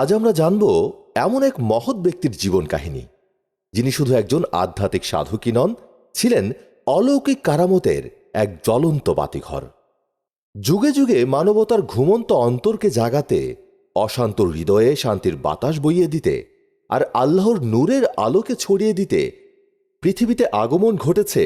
আজ আমরা জানব এমন এক মহৎ ব্যক্তির জীবন কাহিনী। যিনি শুধু একজন আধ্যাত্মিক সাধকই নন, ছিলেন অলৌকিক কারামতের এক জ্বলন্ত বাতিঘর। যুগে যুগে মানবতার ঘুমন্ত অন্তরকে জাগাতে অশান্ত হৃদয়ে শান্তির বাতাস বইয়ে দিতে আর আল্লাহর নূরের আলোকে ছড়িয়ে দিতে পৃথিবীতে আগমন ঘটেছে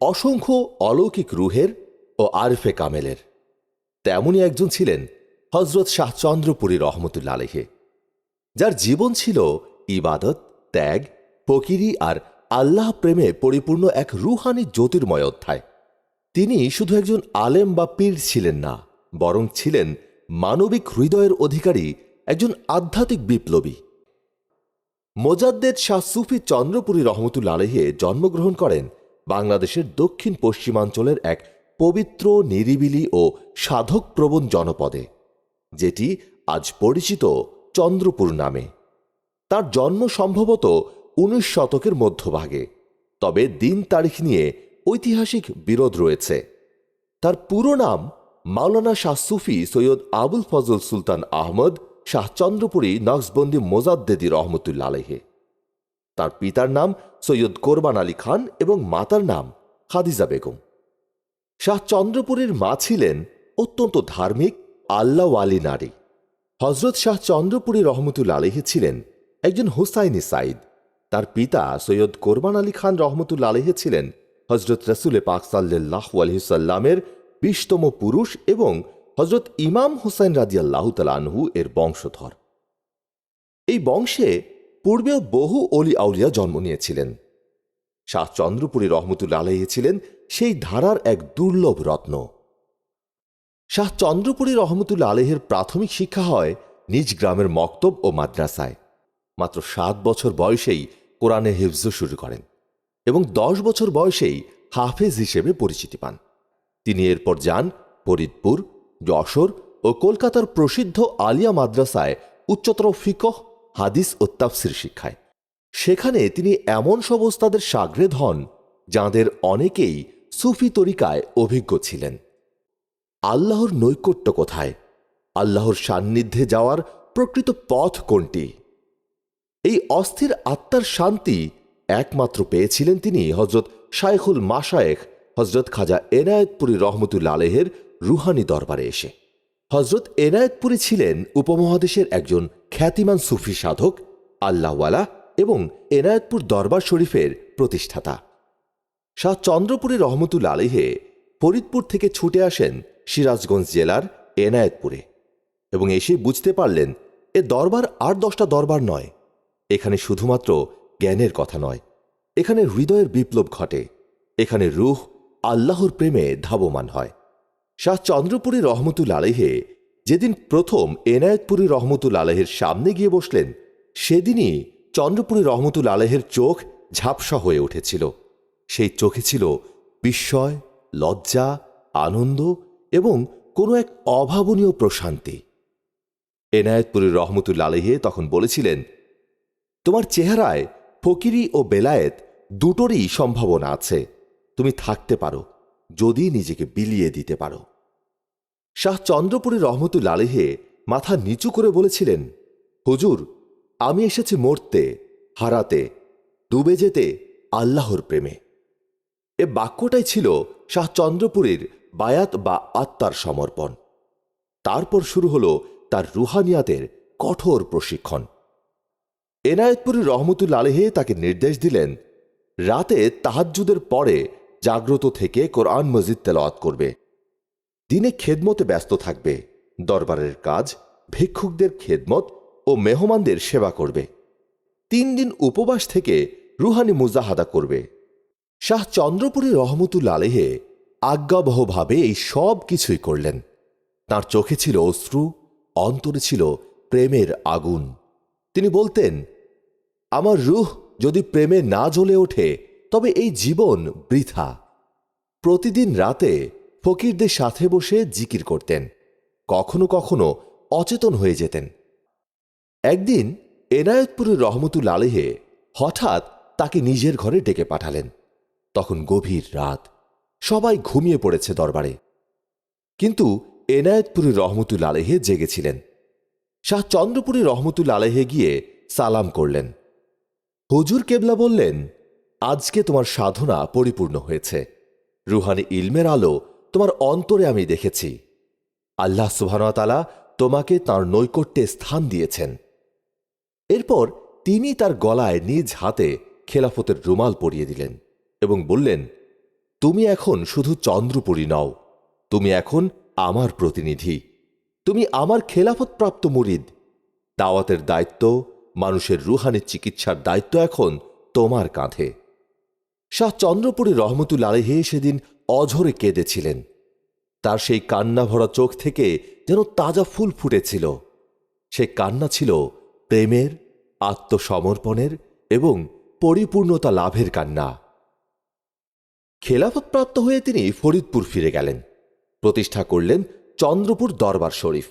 অসংখ্য অলৌকিক রুহের ও আরফে কামেলের। তেমনই একজন ছিলেন হজরত শাহ চন্দ্রপুরী রহমতুল্লা আলহে যার জীবন ছিল ইবাদত, ত্যাগ, ফকিরি আর আল্লাহ প্রেমে পরিপূর্ণ এক রুহানি জ্যোতির্ময় অধ্যায়। তিনি শুধু একজন আলেম বা পীর ছিলেন না, বরং ছিলেন মানবিক হৃদয়ের অধিকারী, একজন আধ্যাত্মিক বিপ্লবী। মোজাদ্দেদ শাহ সুফি চন্দ্রপুরী রহমতুল্লা আলহে জন্মগ্রহণ করেন বাংলাদেশের দক্ষিণ পশ্চিমাঞ্চলের এক পবিত্র, নিরিবিলি ও সাধক প্রবণ জনপদে, যেটি আজ পরিচিত চন্দ্রপুর নামে। তার জন্ম সম্ভবত উনিশ শতকের মধ্যভাগে, তবে দিন তারিখ নিয়ে ঐতিহাসিক বিরোধ রয়েছে। তার পুরো নাম মাওলানা শাহ সুফি সৈয়দ আবুল ফজল সুলতান আহমদ শাহ চন্দ্রপুরী নকশবন্দি মোজাদ্দেদি রহমতুল্লা তার পিতার নাম সৈয়দ কোরবান আলী খান এবং মাতার নাম খাদিজা বেগম। শাহ চন্দ্রপুরীর মা ছিলেন অত্যন্ত ধার্মিক আল্লাহওয়ালি নারী। হজরত শাহ চন্দ্রপুরী রহমতুল্লা আলহে ছিলেন একজন হুসাইনি সাইদ তার পিতা সৈয়দ কোরবান আলী খান রহমতুল আলহে ছিলেন হজরত রসুলে পাক সাল্লাহ আলহিসাল্লামের বিশতম পুরুষ এবং হজরত ইমাম হুসাইন রাজিয়াল্লাহ তালানহু এর বংশধর। এই বংশে পূর্বেও বহু অলি আউলিয়া জন্ম নিয়েছিলেন। শাহ চন্দ্রপুরী রহমতুল্লা আলহে ছিলেন সেই ধারার এক দুর্লভ রত্ন। শাহ চন্দ্রপুরী রহমতুল্লা আলহের প্রাথমিক শিক্ষা হয় নিজ গ্রামের মক্তব ও মাদ্রাসায়। মাত্র সাত বছর বয়সেই কোরআনে হিফজ শুরু করেন এবং দশ বছর বয়সেই হাফেজ হিসেবে পরিচিতি পান। তিনি এরপর যান ফরিদপুর, যশোর ও কলকাতার প্রসিদ্ধ আলিয়া মাদ্রাসায় উচ্চতর ফিকহ, হাদিস ও তাফসির শিক্ষায়। সেখানে তিনি এমন সব ওস্তাদের সাগরেদ হন যাঁদের অনেকেই সুফি তরিকায় অভিজ্ঞ ছিলেন। আল্লাহর নৈকট্য কোথায়? আল্লাহর সান্নিধ্যে যাওয়ার প্রকৃত পথ কোনটি? এই অস্থির আত্মার শান্তি একমাত্র পেয়েছিলেন তিনি হজরত শাইখুল মাশায়েখ হজরত খাজা এনায়েতপুরী রহমতুল্লা আলেহের রুহানি দরবারে এসে। হজরত এনায়েতপুরী ছিলেন উপমহাদেশের একজন খ্যাতিমান সুফি সাধক, আল্লাহওয়ালা এবং এনায়েতপুর দরবার শরীফের প্রতিষ্ঠাতা। শাহ চন্দ্রপুরী রহমতুল্লা আলিহে ফরিদপুর থেকে ছুটে আসেন সিরাজগঞ্জ জেলার এনায়েতপুরে। এবং এসে বুঝতে পারলেন, এ দরবার আর দশটা দরবার নয়। এখানে শুধুমাত্র জ্ঞানের কথা নয়। এখানে হৃদয়ের বিপ্লব ঘটে। এখানে রুহ আল্লাহর প্রেমে ধাবমান হয়। শাহ চন্দ্রপুরী রহমতুল আলহে যেদিন প্রথম এনায়েতপুরী রহমতুল আলহের সামনে গিয়ে বসলেন, সেদিনই চন্দ্রপুরী রহমতুল আলহের চোখ ঝাপসা হয়ে উঠেছিল। সেই চোখে ছিল বিস্ময়, লজ্জা, আনন্দ এবং কোনো এক অভাবনীয় প্রশান্তি। এনায়েতপুরের রহমতুল্লা আলহে তখন বলেছিলেন, তোমার চেহারায় ফকিরি ও বেলায়েত দুটোরই সম্ভাবনা আছে। তুমি থাকতে পারো, যদি নিজেকে বিলিয়ে দিতে পারো। শাহ চন্দ্রপুরী রহমতুল আলেহে মাথা নিচু করে বলেছিলেন, হুজুর, আমি এসেছি মরতে, হারাতে, ডুবে যেতে আল্লাহর প্রেমে। এ বাক্যটাই ছিল শাহ চন্দ্রপুরীর বায়াত বা আত্মার সমর্পণ। তারপর শুরু হল তার রুহানিয়াতের কঠোর প্রশিক্ষণ। এনায়েতপুরী রহমতুল আলেহে তাকে নির্দেশ দিলেন, রাতে তাহাজ্জুদের পরে জাগ্রত থেকে কোরআন মজিদ তেলাওয়াত করবে। দিনে খেদমতে ব্যস্ত থাকবে, দরবারের কাজ, ভিক্ষুকদের খেদমত ও মেহমানদের সেবা করবে। তিন দিন উপবাস থেকে রুহানি মুজাহাদা করবে। শাহ চন্দ্রপুরী রহমতুল্লা আলেহে আজ্ঞাবহভাবে এই সব কিছুই করলেন। তার চোখে ছিল অশ্রু, অন্তরে ছিল প্রেমের আগুন। তিনি বলতেন, আমার রুহ যদি প্রেমে না জ্বলে ওঠে, তবে এই জীবন বৃথা। প্রতিদিন রাতে ফকিরদের সাথে বসে জিকির করতেন, কখনো কখনো অচেতন হয়ে যেতেন। একদিন এনায়তপুরের রহমতুল আলেহে হঠাৎ তাকে নিজের ঘরে ডেকে পাঠালেন। তখন গভীর রাত। সবাই ঘুমিয়ে পড়েছে দরবারে। কিন্তু এনায়েতপুরী রহমতুল আলেহে জেগেছিলেন। শাহ চন্দ্রপুরী রহমতুল আলহে গিয়ে সালাম করলেন। হুজুর কেবলা বললেন, আজকে তোমার সাধনা পরিপূর্ণ হয়েছে। রুহানি ইলমের আলো তোমার অন্তরে আমি দেখেছি। আল্লাহ সুবহানতালা তোমাকে তার নৈকট্যে স্থান দিয়েছেন। এরপর তিনি তার গলায় নিজ হাতে খেলাফতের রুমাল পরিয়ে দিলেন এবং বললেন তুমি এখন শুধু চন্দ্রপুরী নও, তুমি এখন আমার প্রতিনিধি। তুমি আমার খেলাফতপ্রাপ্ত মুরিদ। দাওয়াতের দায়িত্ব, মানুষের রুহানি চিকিৎসার দায়িত্ব এখন তোমার কাঁধে। শাহ চন্দ্রপুরী রহমতুল আলহে সেদিন অঝরে কেঁদেছিলেন। তার সেই কান্না ভরা চোখ থেকে যেন তাজা ফুল ফুটেছিল। সে কান্না ছিল প্রেমের, আত্মসমর্পণের এবং পরিপূর্ণতা লাভের কান্না। খেলাফতপ্রাপ্ত হয়ে তিনি ফরিদপুর ফিরে গেলেন। প্রতিষ্ঠা করলেন চন্দ্রপুর দরবার শরীফ।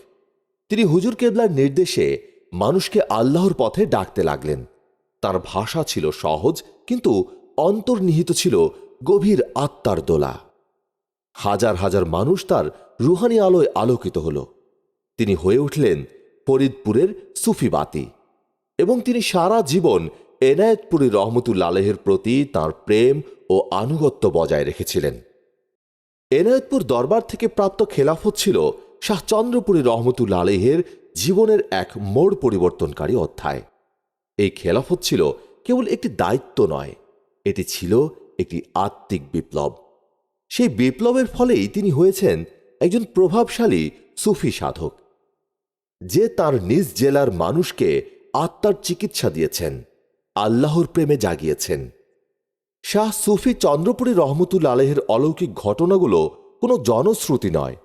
তিনি হুজুর কেবলার নির্দেশে মানুষকে আল্লাহর পথে ডাকতে লাগলেন। তার ভাষা ছিল সহজ, কিন্তু অন্তর্নিহিত ছিল গভীর আত্মার দোলা। হাজার হাজার মানুষ তার রুহানি আলোয় আলোকিত হল। তিনি হয়ে উঠলেন ফরিদপুরের সুফিবাতি এবং তিনি সারা জীবন এনায়েতপুরী রহমতুল আলহের প্রতি তার প্রেম ও আনুগত্য বজায় রেখেছিলেন। এনায়েতপুর দরবার থেকে প্রাপ্ত খেলাফত ছিল শাহ চন্দ্রপুরী রহমতুল আলহের জীবনের এক মোড় পরিবর্তনকারী অধ্যায়। এই খেলাফত ছিল কেবল একটি দায়িত্ব নয়, এটি ছিল একটি আত্মিক বিপ্লব। সেই বিপ্লবের ফলেই তিনি হয়েছেন একজন প্রভাবশালী সুফি সাধক। যে তার নিজ জেলার মানুষকে আত্মার চিকিৎসা দিয়েছেন, আল্লাহর প্রেমে জাগিয়েছেন। শাহ সুফি চন্দ্রপুরী রহমতুল আলহের অলৌকিক ঘটনাগুলো কোনো জনশ্রুতি নয়।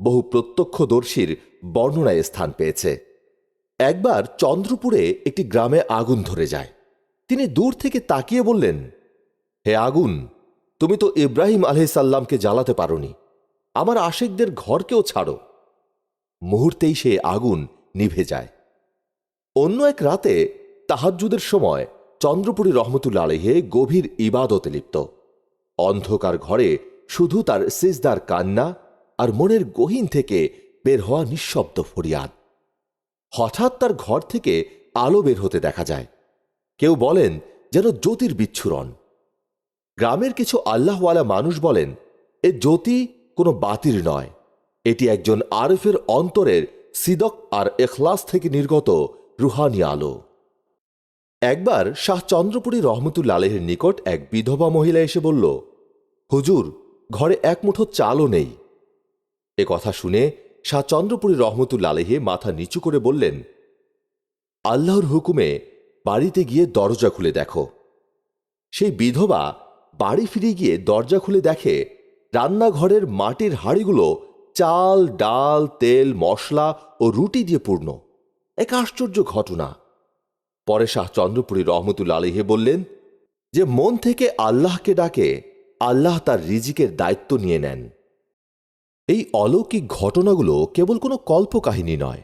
বহু প্রত্যক্ষদর্শীর বর্ণনায় স্থান পেয়েছে। একবার চন্দ্রপুরে একটি গ্রামে আগুন ধরে যায়। তিনি দূর থেকে তাকিয়ে বললেন, হে আগুন, তুমি তো ইব্রাহিম আলহিসাল্লামকে জ্বালাতে পারোনি। আমার আশেকদের ঘরকেও ছাড়ো মুহূর্তেই সে আগুন নিভে যায়। অন্য এক রাতে তাহাজ্জুদের সময় চন্দ্রপুরী রহমতুল্লা আলহে গভীর ইবাদতে লিপ্ত। অন্ধকার ঘরে শুধু তার সিজদার কান্না আর মনের গহীন থেকে বের হওয়া নিঃশব্দ ফরিয়াদ। হঠাৎ তার ঘর থেকে আলো বের হতে দেখা যায়। কেউ বলেন যেন জ্যোতির বিচ্ছুরণ। গ্রামের কিছু আল্লাহওয়ালা মানুষ বলেন, এ জ্যোতি কোনো বাতির নয়। এটি একজন আরফের অন্তরের সিদক আর এখলাস থেকে নির্গত রুহানি আলো। একবার শাহ চন্দ্রপুরী রহমতুল্লা আলহের নিকট এক বিধবা মহিলা এসে বলল, হুজুর, ঘরে এক মুঠো চালও নেই। এ কথা শুনে শাহ চন্দ্রপুরী রহমতুল্লা আলহে মাথা নিচু করে বললেন, আল্লাহর হুকুমে বাড়িতে গিয়ে দরজা খুলে দেখো। সেই বিধবা বাড়ি ফিরে গিয়ে দরজা খুলে দেখে রান্নাঘরের মাটির হাড়িগুলো চাল, ডাল, তেল, মশলা ও রুটি দিয়ে পূর্ণ। এক আশ্চর্য ঘটনা। পরে শাহ চন্দ্রপুরী রহমতুল্লা আলহে বললেন যে, মন থেকে আল্লাহকে ডাকে, আল্লাহ তার রিজিকের দায়িত্ব নিয়ে নেন। এই অলৌকিক ঘটনাগুলো কেবল কোনো কল্পকাহিনী নয়,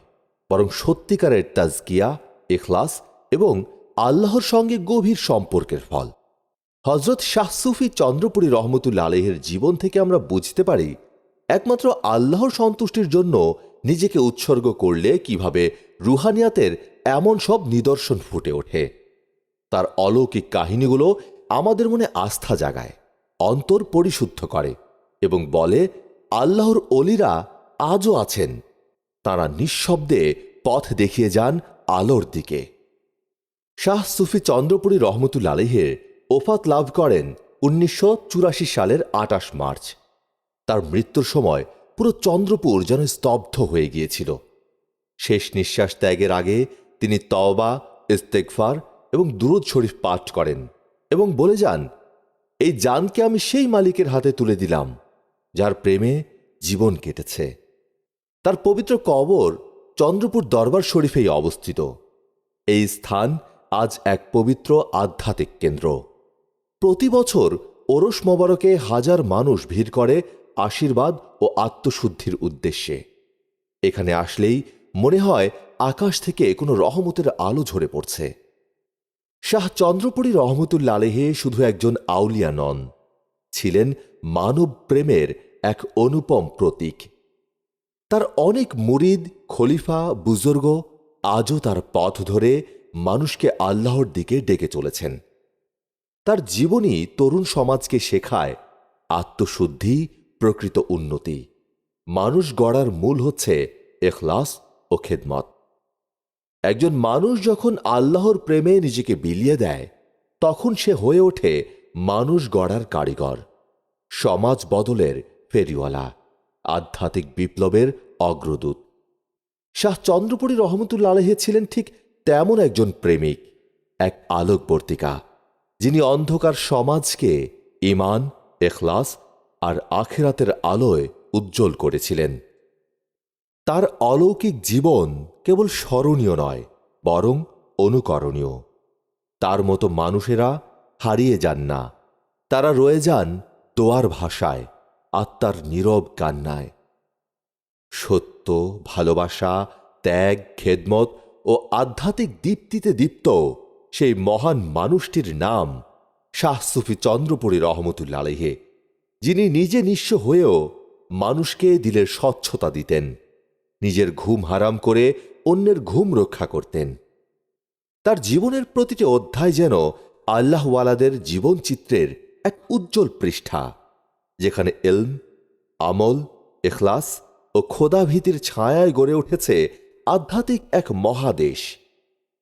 বরং সত্যিকারের তাজকিয়া এখলাস এবং আল্লাহর সঙ্গে গভীর সম্পর্কের ফল। হজরত শাহ সুফি চন্দ্রপুরী রহমতুল্লা আলহের জীবন থেকে আমরা বুঝতে পারি, একমাত্র আল্লাহর সন্তুষ্টির জন্য নিজেকে উৎসর্গ করলে কীভাবে রুহানিয়াতের এমন সব নিদর্শন ফুটে ওঠে। তার অলৌকিক কাহিনীগুলো আমাদের মনে আস্থা জাগায়, অন্তর পরিশুদ্ধ করে এবং বলে, আল্লাহর অলিরা আজও আছেন। তারা নিঃশব্দে পথ দেখিয়ে যান আলোর দিকে। শাহ সুফি চন্দ্রপুরী রহমতুল আলহের ওফাত লাভ করেন উনিশশো চুরাশি সালের আটাশ মার্চ। তার মৃত্যুর সময় পুরো চন্দ্রপুর যেন স্তব্ধ হয়ে গিয়েছিল। শেষ নিঃশ্বাস ত্যাগের আগে তিনি তওবা ইস্তেকফার এবং দুরুদ শরীফ পাঠ করেন এবং বলে যান, এই জানকে আমি সেই মালিকের হাতে তুলে দিলাম, যার প্রেমে জীবন কেটেছে। তার পবিত্র কবর চন্দ্রপুর দরবার শরীফেই অবস্থিত। এই স্থান আজ এক পবিত্র আধ্যাত্মিক কেন্দ্র। প্রতি বছর ওরস মোবারকে হাজার মানুষ ভিড় করে আশীর্বাদ ও আত্মশুদ্ধির উদ্দেশ্যে। এখানে আসলেই মনে হয় আকাশ থেকে কোনো রহমতের আলো ঝরে পড়ছে। শাহ চন্দ্রপুরী রহমতুল্লা আলেহে শুধু একজন আউলিয়া নন, ছিলেন মানব প্রেমের এক অনুপম প্রতীক। তার অনেক মুরিদ, খলিফা, বুজুর্গ আজও তার পথ ধরে মানুষকে আল্লাহর দিকে ডেকে চলেছেন। তার জীবনী তরুণ সমাজকে শেখায় আত্মশুদ্ধি প্রকৃত উন্নতি। মানুষ গড়ার মূল হচ্ছে এখলাস ও খেদমত। একজন মানুষ যখন আল্লাহর প্রেমে নিজেকে বিলিয়ে দেয়, তখন সে হয়ে ওঠে মানুষ গড়ার কারিগর, সমাজ বদলের ফেরিওয়ালা, আধ্যাত্মিক বিপ্লবের অগ্রদূত। শাহ চন্দ্রপুরী রহমতুল্লা আলহে ছিলেন ঠিক তেমন একজন প্রেমিক, এক আলোকবর্তিকা, যিনি অন্ধকার সমাজকে ইমান, এখলাস আর আখেরাতের আলোয় উজ্জ্বল করেছিলেন। তার অলৌকিক জীবন কেবল স্মরণীয় নয়, বরং অনুকরণীয়। তার মতো মানুষেরা হারিয়ে যান না। তারা রয়ে যান দোয়ার ভাষায়, আত্মার নীরব কান্নায়। সত্য, ভালোবাসা, ত্যাগ, খেদমত ও আধ্যাত্মিক দীপ্তিতে দীপ্ত সেই মহান মানুষটির নাম শাহ সুফি চন্দ্রপুরী রহমতুল্লা আলহে যিনি নিজে নিঃস্ব হয়েও মানুষকে দিলের স্বচ্ছতা দিতেন, নিজের ঘুম হারাম করে অন্যের ঘুম রক্ষা করতেন। তার জীবনের প্রতিটি অধ্যায় যেন আল্লাহওয়ালাদের জীবনচিত্রের এক উজ্জ্বল পৃষ্ঠা, যেখানে এলম, আমল, এখলাস ও খোদাভীতির ছায়ায় গড়ে উঠেছে আধ্যাত্মিক এক মহাদেশ।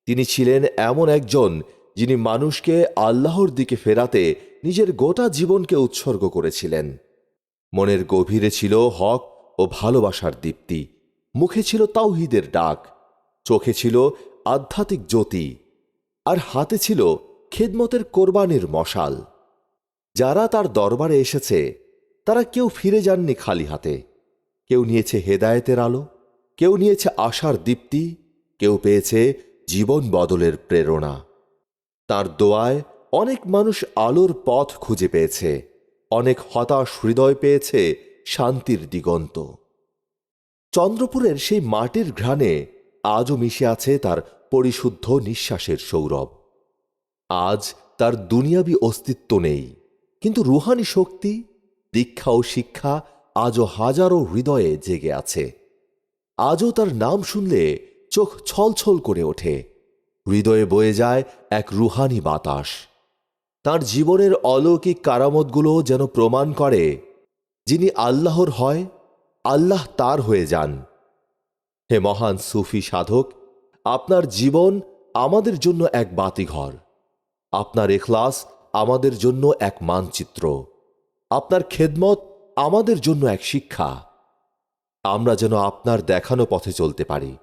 তিনি ছিলেন এমন একজন যিনি মানুষকে আল্লাহর দিকে ফেরাতে নিজের গোটা জীবনকে উৎসর্গ করেছিলেন। মনের গভীরে ছিল হক ও ভালোবাসার দীপ্তি। মুখে ছিল তাওহিদের ডাক। চোখে ছিল আধ্যাত্মিক জ্যোতি। আর হাতে ছিল খেদমতের কোরবানির মশাল। যারা তার দরবারে এসেছে, তারা কেউ ফিরে যাননি খালি হাতে। কেউ নিয়েছে হেদায়েতের আলো, কেউ নিয়েছে আশার দীপ্তি, কেউ পেয়েছে জীবন বদলের প্রেরণা। তার দোয়ায় অনেক মানুষ আলোর পথ খুঁজে পেয়েছে, অনেক হতাশ হৃদয় পেয়েছে শান্তির দিগন্ত। চন্দ্রপুরের সেই মাটির ঘ্রাণে আজও মিশে আছে তার পরিশুদ্ধ নিঃশ্বাসের সৌরভ। আজ তার দুনিয়াবি অস্তিত্ব নেই, কিন্তু রুহানি শক্তি, দীক্ষা ও শিক্ষা আজও হাজারো হৃদয়ে জেগে আছে। আজও তার নাম শুনলে চোখ ছলছল করে ওঠে। হৃদয়ে বয়ে যায় এক রুহানি বাতাস। তার জীবনের অলৌকিক কারামতগুলো যেন প্রমাণ করে যিনি আল্লাহর হয়, আল্লাহ তার হয়ে যান। হে মহান সুফি সাধক, আপনার জীবন আমাদের জন্য এক বাতিঘর। আপনার এখলাস আমাদের জন্য এক মানচিত্র। আপনার খেদমত আমাদের জন্য এক শিক্ষা। আমরা যেন আপনার দেখানো পথে চলতে পারি।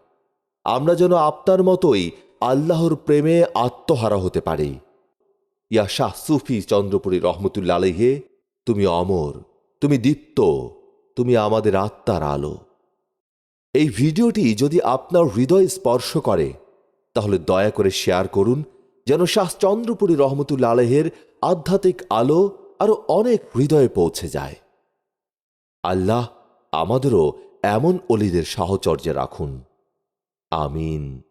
আমরা যেন আপনার মতোই আল্লাহর প্রেমে আত্মহারা হতে পারে। ইয়া শাহ সুফি চন্দ্রপুরী রহমতুল্লা আলহে তুমি অমর, তুমি দীপ্ত, তুমি আমাদের আত্মার আলো। এই ভিডিওটি যদি আপনার হৃদয় স্পর্শ করে, তাহলে দয়া করে শেয়ার করুন, যেন শাহ চন্দ্রপুরী রহমতুল্লা আলহের আধ্যাত্মিক আলো আরও অনেক হৃদয়ে পৌঁছে যায়। আল্লাহ আমাদেরও এমন অলিদের সাহচর্যে রাখুন। আমিন।